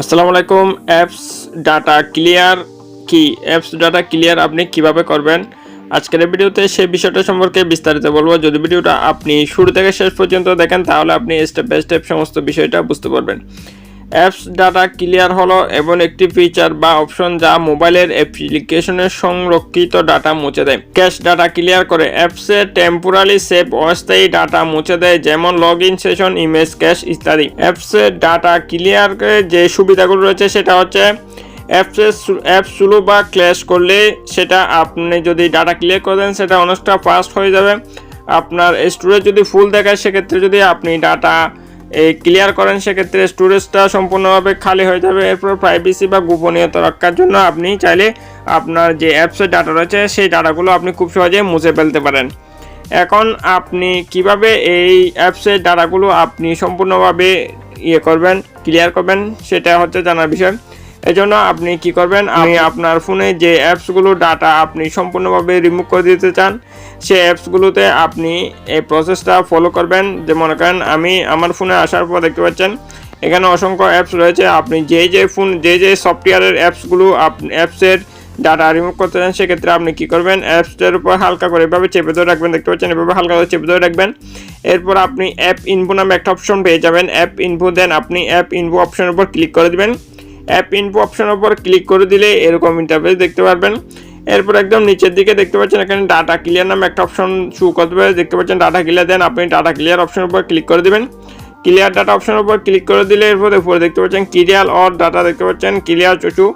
আসসালামু আলাইকুম apps data clear কি? অ্যাপস ডাটা ক্লিয়ার আপনি কীভাবে করবেন? আজকের ভিডিওতে সেই বিষয়টা সম্পর্কে বিস্তারিত বলব। যদি ভিডিওটা আপনি শুরু থেকে শেষ পর্যন্ত দেখেন, তাহলে আপনি স্টেপ বাই স্টেপ সমস্ত বিষয়টা বুঝতে পারবেন। অ্যাপস ডাটা ক্লিয়ার হলো এমন একটি ফিচার বা অপশন যা মোবাইলের অ্যাপ্লিকেশনের সংরক্ষিত ডাটা মুছে দেয়। ক্যাশ ডাটা ক্লিয়ার করে অ্যাপসে টেম্পোরালি সেভ অস্থায়ী ডাটা মুছে দেয়, যেমন log in session image cache ইত্যাদি। অ্যাপসে ডাটা ক্লিয়ার যে সুবিধাগুলো রয়েছে সেটা হচ্ছে অ্যাপসে অ্যাপ স্লো বা ক্ল্যাশ করলে সেটা আপনি যদি ডাটা ক্লিয়ার করে দেন, সেটা অনেকটা ফাস্ট হয়ে যাবে। আপনার স্টোরেজ যদি ফুল দেখায়, সেক্ষেত্রে যদি আপনি ডাটা এই ক্লিয়ার করেন, সেক্ষেত্রে স্টোরেজটা সম্পূর্ণভাবে খালি হয়ে যাবে। এরপর প্রাইভেসি বা গোপনীয়তা রক্ষার জন্য আপনি চাইলে আপনার যে অ্যাপসের ডাটা রয়েছে, সেই ডাটাগুলো আপনি খুব সহজে মুছে ফেলতে পারেন। এখন আপনি কীভাবে এই অ্যাপসের ডাটাগুলো আপনি সম্পূর্ণভাবে ইয়ে করবেন ক্লিয়ার করবেন, সেটা হচ্ছে জানার বিষয়। এজন্য আপনি কি করবেন, আমি আপনার ফোনে যে অ্যাপসগুলো ডাটা আপনি সম্পূর্ণভাবে রিমুভ করে দিতে চান, সেই অ্যাপসগুলোতে আপনি এই প্রসেসটা ফলো করবেন। যে মনে করেন আমি আমার ফোনে আসার পর দেখতে পাচ্ছেন, এখানে অসংখ্য অ্যাপস রয়েছে। আপনি যে যে ফোন, যে যে সফটওয়্যারের অ্যাপসগুলো অ্যাপসের ডাটা রিমুভ করতে চান, সেক্ষেত্রে আপনি কী করবেন, অ্যাপসটার উপর হালকা করে এভাবে চেপে ধরে রাখবেন। দেখতে পাচ্ছেন, এভাবে হালকা করে চেপে ধরে রাখবেন। এরপর আপনি অ্যাপ ইনফো নামে একটা অপশন পেয়ে যাবেন। অ্যাপ ইনফো দেন আপনি অ্যাপ ইনফো অপশনের উপর ক্লিক করে দিবেন। অ্যাপ ইনফো অপশনের উপর ক্লিক করে দিলে এরকম ইন্টারফেস দেখতে পারবেন। এরপর একদম নিচের দিকে দেখতে পাচ্ছেন এখানে ডাটা ক্লিয়ার নামে একটা অপশন শু করতে পারে। দেখতে পাচ্ছেন ডাটা ক্লিয়ার দেন আপনি ডাটা ক্লিয়ার অপশনের উপর ক্লিক করে দেবেন। ক্লিয়ার ডাটা অপশনের উপর ক্লিক করে দিলে এরপর উপরে দেখতে পাচ্ছেন ক্লিয়ার অর ডাটা দেখতে পাচ্ছেন ক্লিয়ার চুচু।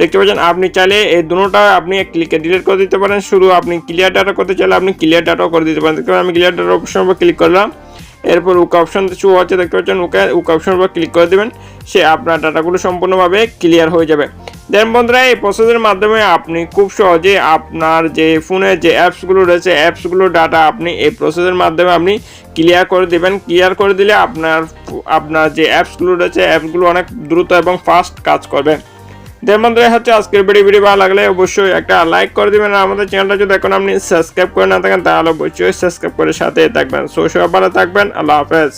দেখতে পাচ্ছেন আপনি চাইলে এই দুটোটা আপনি ক্লিকে ডিলিট করে দিতে পারেন। শুরু আপনি ক্লিয়ার ডাটা করতে চাইলে আপনি ক্লিয়ার ডাটাও করে দিতে পারেন। দেখতে পারেন আমি ক্লিয়ার ডাটা অপশনের উপর ক্লিক করলাম। এরপর উক অপশন শু হচ্ছে দেখতে পাচ্ছেন, উকে, উক অপশনের উপর ক্লিক করে দেবেন, সে আপনার ডাটাগুলো সম্পূর্ণভাবে ক্লিয়ার হয়ে যাবে। দেন বন্ধুরা, এই প্রসেসের মাধ্যমে আপনি খুব সহজে আপনার যে ফোনে যে অ্যাপসগুলো রয়েছে অ্যাপসগুলোর ডাটা আপনি এই প্রসেসের মাধ্যমে আপনি ক্লিয়ার করে দেবেন। ক্লিয়ার করে দিলে আপনার আপনার যে অ্যাপসগুলো রয়েছে অ্যাপসগুলো অনেক দ্রুত এবং ফাস্ট কাজ করবে। দেন বন্ধুরা হচ্ছে আজকের ভিডিও। ভিডিও ভালো লাগলে অবশ্যই একটা লাইক করে দেবেন আর আমাদের চ্যানেলটা যদি এখন আপনি সাবস্ক্রাইব করে না থাকেন, তাহলে অবশ্যই সাবস্ক্রাইব করে সাথে থাকবেন। সো ভালো থাকবেন। আল্লাহ হাফেজ।